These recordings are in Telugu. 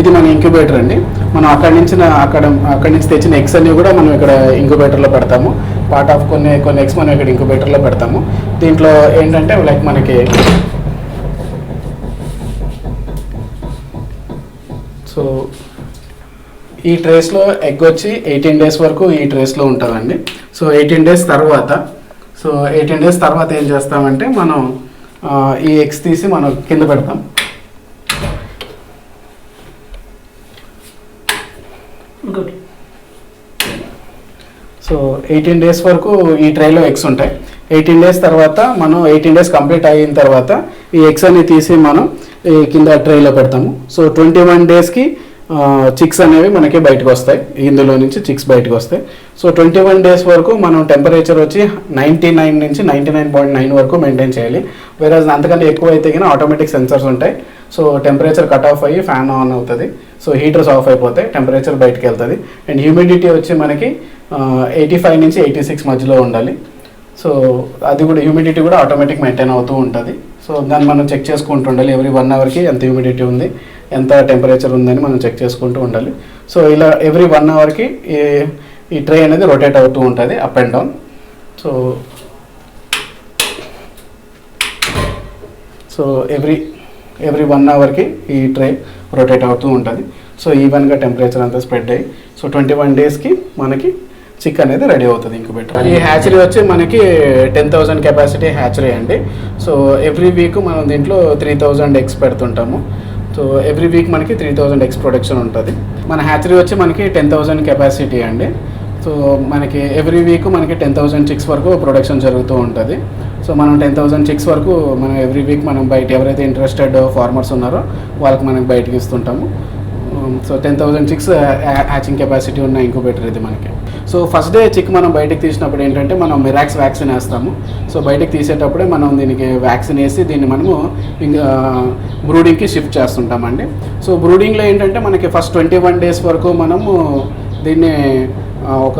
ఇది మన ఇంక్యుబేటర్ అండి. మనం అక్కడి నుంచి అక్కడ అక్కడి నుంచి తెచ్చిన ఎగ్స్ అన్ని కూడా మనం ఇక్కడ ఇంక్యుబేటర్లో పెడతాము. పార్ట్ ఆఫ్ కొన్ని కొన్ని ఎగ్స్ మనం ఇక్కడ ఇంక్యుబేటర్లో పెడతాము. దీంట్లో ఏంటంటే లైక్ మనకి సో ఈ ట్రేస్లో ఎగ్ వచ్చి ఎయిటీన్ డేస్ వరకు ఈ ట్రేస్లో ఉంటుందండి. సో ఎయిటీన్ డేస్ తర్వాత సో ఎయిటీన్ డేస్ తర్వాత ఏం చేస్తామంటే మనం ఈ ఎగ్స్ తీసి మనం కింద పెడతాం. గుడ్ సో ఎయిటీన్ డేస్ వరకు ఈ ట్రైలో ఎగ్స్ ఉంటాయి. ఎయిటీన్ డేస్ తర్వాత మనం ఎయిటీన్ డేస్ కంప్లీట్ అయిన తర్వాత ఈ ఎగ్స్ అన్ని తీసి మనం కింద ట్రైలో పెడతాము. సో ట్వంటీ వన్ డేస్కి చిక్స్ అనేవి మనకి బయటకు వస్తాయి. ఇందులో నుంచి చిక్స్ బయటకు వస్తాయి. సో ట్వంటీ వన్ డేస్ వరకు మనం టెంపరేచర్ వచ్చి నైంటీ నైన్ నుంచి నైంటీ నైన్ పాయింట్ నైన్ వరకు మెయింటైన్ చేయాలి. వేరే అంతకంటే ఎక్కువ అయితే కానీ ఆటోమేటిక్ సెన్సర్స్ ఉంటాయి. సో టెంపరేచర్ కట్ ఆఫ్ అయ్యి ఫ్యాన్ ఆన్ అవుతుంది. సో హీటర్స్ ఆఫ్ అయిపోతాయి. టెంపరేచర్ బయటకు వెళ్తుంది. అండ్ హ్యూమిడిటీ వచ్చి మనకి ఎయిటీ ఫైవ్ నుంచి ఎయిటీ సిక్స్ మధ్యలో ఉండాలి. సో అది కూడా హ్యూమిడిటీ కూడా ఆటోమేటిక్ మెయింటైన్ అవుతూ ఉంటుంది. సో దాన్ని మనం చెక్ చేసుకుంటూ ఉండాలి. ఎవ్రీ వన్ అవర్కి ఎంత హ్యూమిడిటీ ఉంది ఎంత టెంపరేచర్ ఉందని మనం చెక్ చేసుకుంటూ ఉండాలి. సో ఇలా ఎవ్రీ వన్ అవర్కి ఈ ఈ ట్రే అనేది రొటేట్ అవుతూ ఉంటుంది up and down so so every every one అవర్కి ఈ ట్రే రొటేట్ అవుతూ ఉంటుంది. సో ఈవెన్గా టెంపరేచర్ అంతా స్ప్రెడ్ అయ్యి సో ట్వంటీ వన్ డేస్కి మనకి చిక్ అనేది రెడీ అవుతుంది ఇంక్యుబేటర్ ఈ హ్యాచరీ వచ్చి మనకి టెన్ థౌసండ్ కెపాసిటీ హ్యాచరీ అండి. సో ఎవ్రీ వీక్ మనం దీంట్లో త్రీ థౌజండ్ ఎగ్స్ పెడుతుంటాము. సో ఎవ్రీ వీక్ మనకి త్రీ థౌజండ్ ఎగ్స్ ప్రొడక్షన్ ఉంటుంది. మన హ్యాచరీ వచ్చి మనకి టెన్ థౌజండ్ కెపాసిటీ అండి. సో మనకి ఎవ్రీ వీక్ మనకి టెన్ థౌసండ్ చిక్స్ వరకు ప్రొడక్షన్ జరుగుతూ ఉంటుంది. సో మనం టెన్ థౌసండ్ చిక్స్ వరకు మనం ఎవ్రీ వీక్ మనం బయట ఎవరైతే ఇంట్రెస్టెడ్ ఫార్మర్స్ ఉన్నారో వాళ్ళకి మనం బయటకి ఇస్తుంటాము. So ten thousand chicks hatching capacity ఉన్న ఇంక్యుబేటర్ ఇది మనకి. సో ఫస్ట్ డే చిక్ మనం బయటకు తీసినప్పుడు ఏంటంటే మనం మిరాక్స్ వ్యాక్సిన్ వేస్తాము. సో బయటకు తీసేటప్పుడే మనం దీనికి వ్యాక్సిన్ వేసి దీన్ని మనము ఇంకా బ్రూడింగ్కి షిఫ్ట్ చేస్తుంటామండి. సో బ్రూడింగ్లో ఏంటంటే మనకి ఫస్ట్ ట్వంటీ వన్ డేస్ వరకు మనము దీన్ని ఒక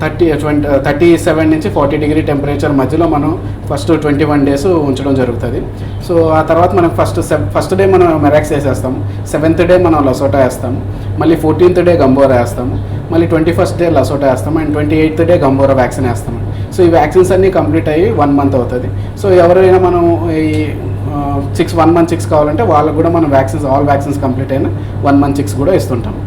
థర్టీ ట్వంటీ థర్టీ సెవెన్ నుంచి ఫార్టీ డిగ్రీ టెంపరేచర్ మధ్యలో మనం ఫస్ట్ ట్వంటీ వన్ డేస్ ఉంచడం జరుగుతుంది. సో ఆ తర్వాత మనం ఫస్ట్ ఫస్ట్ డే మనం మెరాక్స్ వేసేస్తాము. సెవెంత్ డే మనం లసోటా వేస్తాము. మళ్ళీ ఫోర్టీన్త్ డే గంబోరా వేస్తాము. మళ్ళీ ట్వంటీ ఫస్ట్ డే లసోటా వేస్తాం and twenty eighth day Gumboro vaccine వేస్తాము సో ఈ వ్యాక్సిన్స్ అన్నీ కంప్లీట్ అయ్యి వన్ మంత్ అవుతుంది. సో ఎవరైనా మనం ఈ సిక్స్ వన్ మంత్ సిక్స్ కావాలంటే వాళ్ళకు కూడా మనం వ్యాక్సిన్స్ ఆల్ వ్యాక్సిన్స్ కంప్లీట్ అయిన వన్ మంత్ సిక్స్ కూడా ఇస్తుంటాం.